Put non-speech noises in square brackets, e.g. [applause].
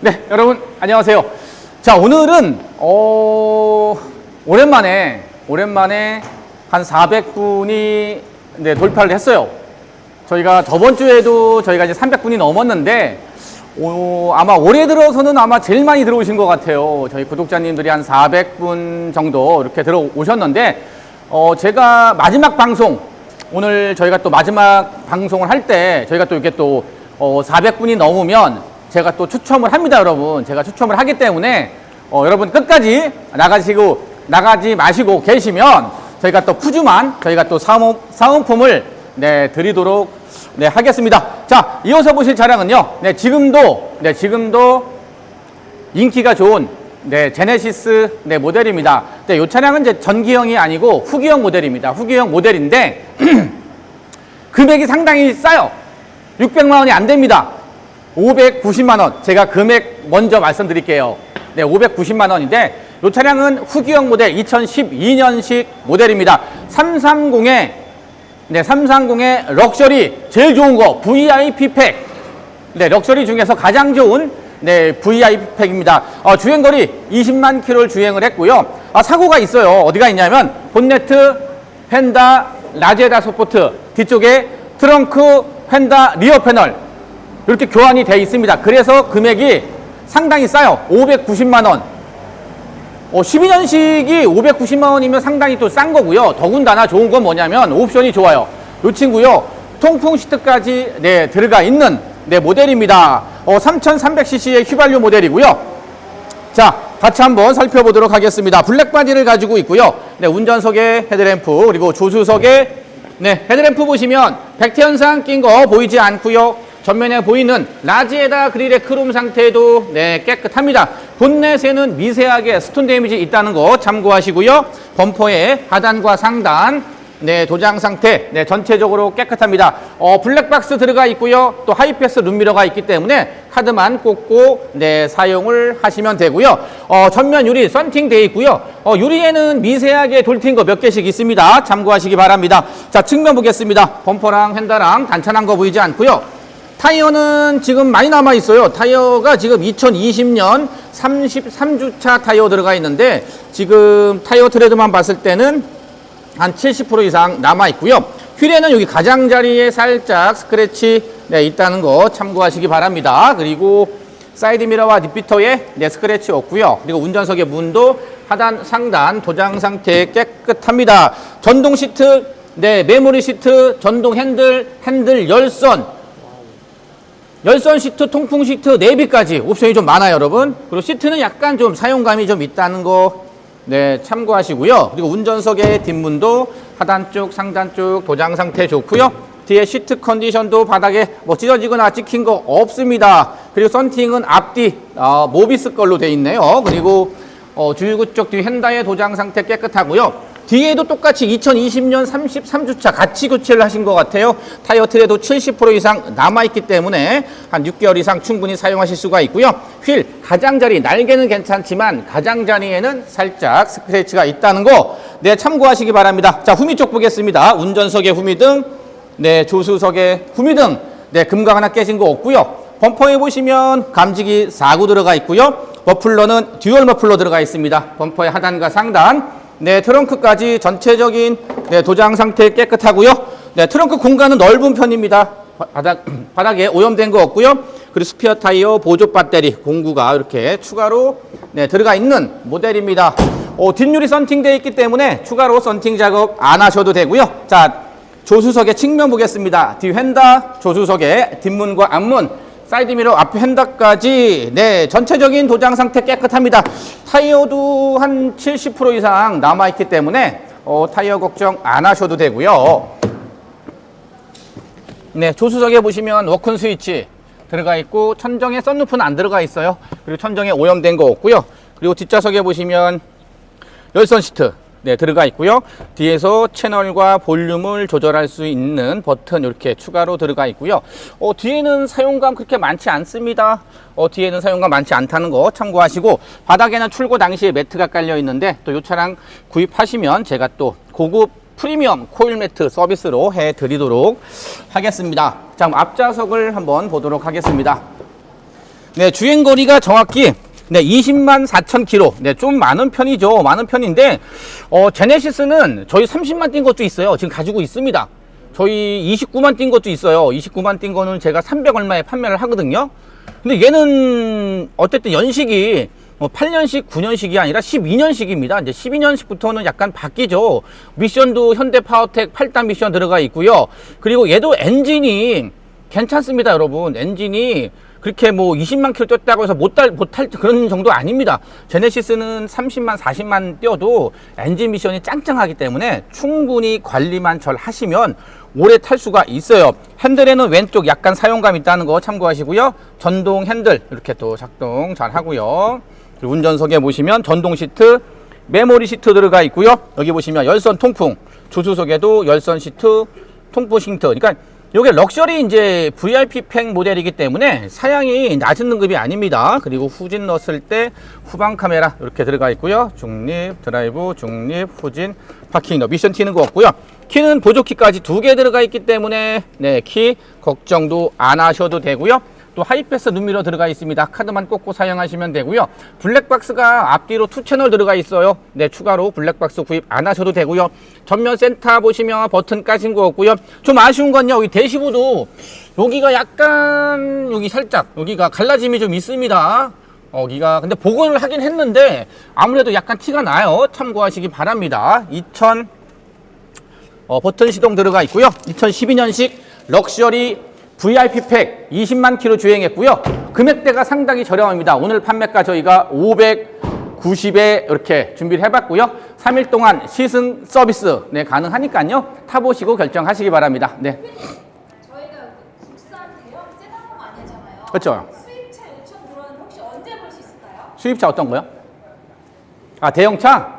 네, 여러분 안녕하세요. 자, 오늘은 어 오랜만에 오랜만에 한 400분이 네, 돌파를 했어요. 저희가 저번 주에도 저희가 이제 300분이 넘었는데 오, 아마 올해 들어서는 아마 제일 많이 들어오신 것 같아요. 저희 구독자님들이 한 400분 정도 이렇게 들어오셨는데 어, 제가 마지막 방송 오늘 저희가 또 마지막 방송을 할 때 저희가 또 이렇게 또 어, 400분이 넘으면 제가 또 추첨을 합니다, 여러분. 제가 추첨을 하기 때문에 어, 여러분 끝까지 나가시고 나가지 마시고 계시면 저희가 또 푸짐한 저희가 또 사모, 사은품을 네, 드리도록 네, 하겠습니다. 자, 이어서 보실 차량은요. 네, 지금도 네, 지금도 인기가 좋은 네, 제네시스 네, 모델입니다. 네, 이 차량은 이제 전기형이 아니고 후기형 모델입니다. 후기형 모델인데 [clears throat] 금액이 상당히 싸요. 600만 원이 안 됩니다. 590만 원. 제가 금액 먼저 말씀드릴게요. 네, 590만 원인데 이 차량은 후기형 모델 2012년식 모델입니다. 330에 네, 330의 럭셔리 제일 좋은 거 VIP 팩. 네, 럭셔리 중에서 가장 좋은 네, VIP 팩입니다. 어, 주행 거리 20만 킬로를 주행을 했고요. 아, 사고가 있어요. 어디가 있냐면 본네트, 펜다, 라제다 소포트 뒤쪽에 트렁크, 펜다, 리어 패널 이렇게 교환이 돼 있습니다. 그래서 금액이 상당히 싸요. 590만 원. 어, 12년식이 590만 원이면 상당히 또 싼 거고요. 더군다나 좋은 건 뭐냐면 옵션이 좋아요. 이 친구요. 통풍 시트까지 네, 들어가 있는 네, 모델입니다. 어, 3300cc의 휘발유 모델이고요. 자, 같이 한번 살펴보도록 하겠습니다. 블랙 바디를 가지고 있고요. 네, 운전석에 헤드램프 그리고 조수석에 네, 헤드램프 보시면 백태 현상 낀 거 보이지 않고요. 전면에 보이는 라지에다 그릴의 크롬 상태도 네, 깨끗합니다. 본넷에는 미세하게 스톤 데미지 있다는 거 참고하시고요. 범퍼의 하단과 상단 네, 도장 상태, 네, 전체적으로 깨끗합니다. 어, 블랙박스 들어가 있고요. 또 하이패스 룸미러가 있기 때문에 카드만 꽂고, 네, 사용을 하시면 되고요. 어, 전면 유리 썬팅 되어 있고요. 어, 유리에는 미세하게 돌튄 거몇 개씩 있습니다. 참고하시기 바랍니다. 자, 측면 보겠습니다. 범퍼랑 핸다랑 단찬한 거 보이지 않고요. 타이어는 지금 많이 남아 있어요. 타이어가 지금 2020년 33주차 타이어 들어가 있는데 지금 타이어 트레드만 봤을 때는 한 70% 이상 남아 있고요. 휠에는 여기 가장자리에 살짝 스크래치 네, 있다는 거 참고하시기 바랍니다. 그리고 사이드 미러와 뒷비터에 네, 스크래치 없고요. 그리고 운전석의 문도 하단 상단 도장 상태 깨끗합니다. 전동 시트, 네, 메모리 시트, 전동 핸들, 핸들 열선, 열선 시트, 통풍 시트, 내비까지 옵션이 좀 많아요, 여러분. 그리고 시트는 약간 좀 사용감이 좀 있다는 거 네, 참고하시고요. 그리고 운전석의 뒷문도 하단 쪽, 상단 쪽 도장 상태 좋고요. 뒤에 시트 컨디션도 바닥에 뭐 찢어지거나 찍힌 거 없습니다. 그리고 썬팅은 앞뒤 어, 모비스 걸로 돼 있네요. 그리고 어, 주유구 쪽뒤 핸다의 도장 상태 깨끗하고요. 뒤에도 똑같이 2020년 33주차 같이 교체를 하신 것 같아요. 타이어 트레도 70% 이상 남아있기 때문에 한 6개월 이상 충분히 사용하실 수가 있고요. 휠 가장자리 날개는 괜찮지만 가장자리에는 살짝 스크래치가 있다는 거 네, 참고하시기 바랍니다. 자, 후미 쪽 보겠습니다. 운전석의 후미등, 네, 조수석의 후미등, 네, 금각 하나 깨진 거 없고요. 범퍼에 보시면 감지기 4구 들어가 있고요. 머플러는 듀얼 머플러 들어가 있습니다. 범퍼의 하단과 상단, 네, 트렁크까지 전체적인 네, 도장 상태 깨끗하고요. 네, 트렁크 공간은 넓은 편입니다. 바- 바닥, [clears throat] 바닥에 오염된 거 없고요. 그리고 스피어 타이어 보조 배터리 공구가 이렇게 추가로 네, 들어가 있는 모델입니다. 어, 뒷유리 썬팅되어 있기 때문에 추가로 썬팅 작업 안 하셔도 되고요. 자, 조수석의 측면 보겠습니다. 뒤 휀다, 조수석의 뒷문과 앞문, 사이드 미러 앞 핸다까지 네 전체적인 도장 상태 깨끗합니다. 타이어도 한 70% 이상 남아 있기 때문에 어, 타이어 걱정 안 하셔도 되고요. 네 조수석에 보시면 워큰 스위치 들어가 있고 천정에 썬루프는 안 들어가 있어요. 그리고 천정에 오염된 거 없고요. 그리고 뒷좌석에 보시면 열선 시트 네, 들어가 있고요. 뒤에서 채널과 볼륨을 조절할 수 있는 버튼 이렇게 추가로 들어가 있고요. 어, 뒤에는 사용감 그렇게 많지 않습니다. 어, 뒤에는 사용감 많지 않다는 거 참고하시고 바닥에는 출고 당시에 매트가 깔려 있는데 또 이 차량 구입하시면 제가 또 고급 프리미엄 코일 매트 서비스로 해 드리도록 하겠습니다. 자, 앞좌석을 한번 보도록 하겠습니다. 네, 주행 거리가 정확히 네, 20만 4천 킬로. 네, 좀 많은 편이죠. 많은 편인데 어, 제네시스는 저희 30만 뛴 것도 있어요. 지금 가지고 있습니다. 저희 29만 뛴 것도 있어요. 29만 뛴 거는 제가 300 얼마에 판매를 하거든요. 근데 얘는 어쨌든 연식이 뭐 8년식, 9년식이 아니라 12년식입니다. 이제 12년식부터는 약간 바뀌죠. 미션도 현대 파워텍 8단 미션 들어가 있고요. 그리고 얘도 엔진이 괜찮습니다, 여러분. 엔진이 그렇게 뭐 20만 킬로 뛰었다고 해서 못탈 못할 그런 정도 아닙니다. 제네시스는 30만 40만 뛰어도 엔진 미션이 짱짱하기 때문에 충분히 관리만 잘 하시면 오래 탈 수가 있어요. 핸들에는 왼쪽 약간 사용감 있다는 거 참고하시고요. 전동 핸들 이렇게 또 작동 잘 하고요. 운전석에 보시면 전동 시트, 메모리 시트 들어가 있고요. 여기 보시면 열선 통풍, 조수석에도 열선 시트, 통풍 시트. 그러니까 이게 럭셔리 이제 VIP 팩 모델이기 때문에 사양이 낮은 등급이 아닙니다. 그리고 후진 넣었을 때 후방 카메라 이렇게 들어가 있고요. 중립, 드라이브, 중립, 후진, 파킹, 미션 튀는 거 없고요. 키는 보조키까지 두 개 들어가 있기 때문에 네, 키 걱정도 안 하셔도 되고요. 또 하이패스 눈미러 들어가 있습니다. 카드만 꽂고 사용하시면 되고요. 블랙박스가 앞뒤로 투 채널 들어가 있어요. 네, 추가로 블랙박스 구입 안 하셔도 되고요. 전면 센터 보시면 버튼 까진 거 없고요. 좀 아쉬운 건요. 여기 대시보도 여기가 약간 여기 살짝 여기가 갈라짐이 좀 있습니다. 여기가 근데 복원을 하긴 했는데 아무래도 약간 티가 나요. 참고하시기 바랍니다. 2000 어, 버튼 시동 들어가 있고요. 2012년식 럭셔리 VIP 팩 20만 킬로 주행했고요. 금액대가 상당히 저렴합니다. 오늘 판매가 저희가 590에 이렇게 준비를 해봤고요. 3일 동안 시승 서비스 네, 가능하니까요. 타보시고 결정하시기 바랍니다. 네, 저희가 국산 대형. 그렇죠. 수입차 요청 들어왔는데 혹시 언제 볼 수 있을까요? 수입차 어떤 거요? 아 대형차?